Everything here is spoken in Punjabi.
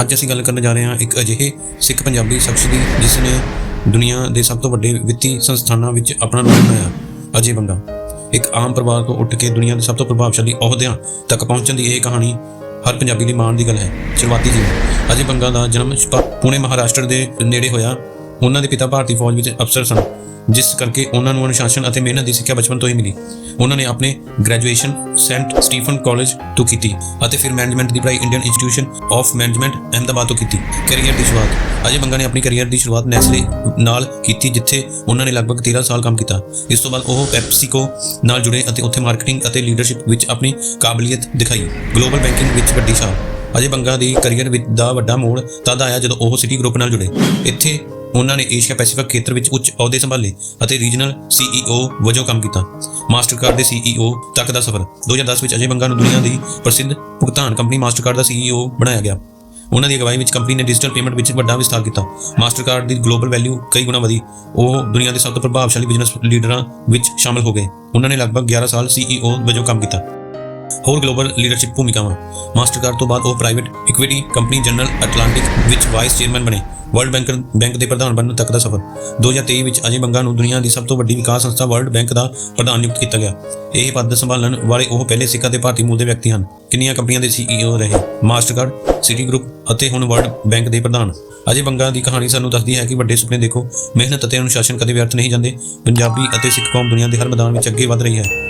ਅੱਜ ਅਸੀਂ ਗੱਲ ਕਰਨ ਜਾ ਰਹੇ ਹਾਂ ਇੱਕ ਅਜਿਹੇ ਸਿੱਖ ਪੰਜਾਬੀ ਸ਼ਖਸ ਦੀ, ਜਿਸ ਨੇ ਦੁਨੀਆ ਦੇ ਸਭ ਤੋਂ ਵੱਡੇ ਵਿੱਤੀ ਸੰਸਥਾਨਾਂ ਵਿੱਚ ਆਪਣਾ ਨਾਮ ਬਣਾਇਆ। ਅਜੇ ਬੰਗਾ ਇੱਕ ਆਮ ਪਰਿਵਾਰ ਤੋਂ ਉੱਠ ਕੇ ਦੁਨੀਆ ਦੇ ਸਭ ਤੋਂ ਪ੍ਰਭਾਵਸ਼ਾਲੀ ਅਹੁਦਿਆਂ ਤੱਕ ਪਹੁੰਚਣ ਦੀ ਇਹ ਕਹਾਣੀ ਹਰ ਪੰਜਾਬੀ ਲਈ ਮਾਣ ਦੀ ਗੱਲ ਹੈ। ਸ਼ੁਰੂਆਤੀ ਜੀ ਅਜੇ ਬੰਗਾ ਦਾ ਜਨਮ ਪੁਣੇ ਮਹਾਰਾਸ਼ਟਰ ਦੇ ਨੇੜੇ ਹੋਇਆ। ਉਹਨਾਂ ਦੇ ਪਿਤਾ ਭਾਰਤੀ ਫੌਜ ਵਿੱਚ ਅਫਸਰ ਸਨ, ਜਿਸ ਕਰਕੇ ਉਹਨਾਂ ਨੂੰ ਅਨੁਸ਼ਾਸਨ ਅਤੇ ਮਿਹਨਤ ਦੀ ਸਿੱਖਿਆ ਬਚਪਨ ਤੋਂ ਹੀ ਮਿਲੀ। ਉਹਨਾਂ ਨੇ ਆਪਣੇ ਗ੍ਰੈਜੂਏਸ਼ਨ ਸੈਂਟ ਸਟੀਫਨ ਕਾਲਜ ਤੋਂ ਕੀਤੀ ਅਤੇ ਫਿਰ ਮੈਨੇਜਮੈਂਟ ਦੀ ਪੜ੍ਹਾਈ Indian institution of management Ahmedabad ਤੋਂ ਕੀਤੀ। ਕੈਰੀਅਰ ਦੀ ਸ਼ੁਰੂਆਤ। ਅਜੇ ਬੰਗਾ ਨੇ ਆਪਣੀ ਕੈਰੀਅਰ ਦੀ ਸ਼ੁਰੂਆਤ ਨੈਸਲੇ ਨਾਲ ਕੀਤੀ, ਜਿੱਥੇ ਉਹਨਾਂ ਨੇ ਲਗਭਗ 13 ਸਾਲ ਕੰਮ ਕੀਤਾ। ਇਸ ਤੋਂ ਬਾਅਦ ਉਹ ਪੈਪਸੀਕੋ ਨਾਲ ਜੁੜੇ ਅਤੇ ਉੱਥੇ ਮਾਰਕੀਟਿੰਗ ਅਤੇ ਲੀਡਰਸ਼ਿਪ ਵਿੱਚ ਆਪਣੀ ਕਾਬਲੀਅਤ ਦਿਖਾਈ। ਗਲੋਬਲ ਬੈਂਕਿੰਗ ਵਿੱਚ ਵੱਡੀ ਛਾਪ। ਅਜੇ ਬੰਗਾ ਦੀ ਕੈਰੀਅਰ ਵਿੱਚ ਦਾ ਵੱਡਾ ਮੋੜ ਤਦ ਆਇਆ ਜਦੋਂ ਉਹ ਸਿਟੀ ਗਰੁੱਪ ਨਾਲ ਜੁੜੇ। ਇੱਥੇ ਉਹਨਾਂ ਨੇ ਏਸ਼ੀਆ ਪੈਸੀਫਿਕ ਖੇਤਰ ਵਿੱਚ ਉੱਚ ਅਹੁਦੇ ਸੰਭਾਲੇ ਅਤੇ ਰੀਜਨਲ ਸੀਈਓ ਵਜੋਂ ਕੰਮ ਕੀਤਾ। ਮਾਸਟਰਕਾਰਡ ਦੇ ਸੀਈਓ ਤੱਕ ਦਾ ਸਫ਼ਰ। 2010 ਵਿੱਚ ਅਜੇ ਬੰਗਾ ਨੂੰ ਦੁਨੀਆ ਦੀ ਪ੍ਰਸਿੱਧ ਭੁਗਤਾਨ ਕੰਪਨੀ ਮਾਸਟਰਕਾਰਡ ਦਾ ਸੀਈਓ ਬਣਾਇਆ ਗਿਆ। ਉਹਨਾਂ ਦੀ ਅਗਵਾਈ ਵਿੱਚ ਕੰਪਨੀ ਨੇ ਡਿਜੀਟਲ ਪੇਮੈਂਟ ਵਿੱਚ ਵੱਡਾ ਵਿਸਥਾਰ ਕੀਤਾ। ਮਾਸਟਰਕਾਰਡ ਦੀ ਗਲੋਬਲ ਵੈਲਿਊ ਕਈ ਗੁਣਾ ਵਧੀ। ਉਹ ਦੁਨੀਆ ਦੇ ਸਭ ਤੋਂ ਪ੍ਰਭਾਵਸ਼ਾਲੀ ਬਿਜ਼ਨਸ ਲੀਡਰਾਂ ਵਿੱਚ ਸ਼ਾਮਲ ਹੋ ਗਏ। ਉਹਨਾਂ ਨੇ ਲਗਭਗ 11 ਸਾਲ ਸੀਈਓ ਵਜੋਂ ਕੰਮ ਕੀਤਾ। ਹੋਰ ਗਲੋਬਲ ਲੀਡਰਸ਼ਿਪ ਭੂਮਿਕਾਵਾਂ। ਮਾਸਟਰਕਾਰਡ ਤੋਂ ਬਾਅਦ ਉਹ private equity company General Atlantic ਵਿੱਚ ਵਾਈਸ ਚੇਅਰਮੈਨ ਬਣੇ। ਵਰਲਡ ਬੈਂਕ ਬੈਂਕ ਦੇ ਪ੍ਰਧਾਨ ਬਣਨ ਤੱਕ ਦਾ ਸਫ਼ਰ। 2023 ਵਿੱਚ ਅਜੇ ਬੰਗਾ ਨੂੰ ਦੁਨੀਆ ਦੀ ਸਭ ਤੋਂ ਵੱਡੀ ਵਿਕਾਸ ਸੰਸਥਾ ਵਰਲਡ ਬੈਂਕ ਦਾ ਪ੍ਰਧਾਨ ਨਿਯੁਕਤ ਕੀਤਾ ਗਿਆ। ਇਹ ਪਦ ਸੰਭਾਲਣ ਵਾਲੇ ਉਹ ਪਹਿਲੇ ਸਿੱਖ ਅਤੇ ਭਾਰਤੀ ਮੂਲ ਦੇ ਵਿਅਕਤੀ ਹਨ। ਕਿੰਨੀਆਂ ਕੰਪਨੀਆਂ ਦੇ ਸੀਈਓ ਰਹੇ? ਮਾਸਟਰਕਾਰਡ ਸਿਟੀ ਗਰੁੱਪ ਅਤੇ ਹੁਣ ਵਰਲਡ ਬੈਂਕ ਦੇ ਪ੍ਰਧਾਨ। ਅਜੇ ਬੰਗਾ ਦੀ ਕਹਾਣੀ ਸਾਨੂੰ ਦੱਸਦੀ ਹੈ ਕਿ ਵੱਡੇ ਸੁਪਨੇ ਦੇਖੋ। ਮਿਹਨਤ ਅਤੇ ਅਨੁਸ਼ਾਸਨ ਕਦੇ ਵਿਅਰਥ ਨਹੀਂ ਜਾਂਦੇ। ਪੰਜਾਬੀ ਅਤੇ ਸਿੱਖ ਕੌਮ ਦੁਨੀਆ ਦੇ ਹਰ ਮੈਦਾਨ ਵਿੱਚ ਅੱਗੇ ਵਧ ਰਹੀ ਹੈ।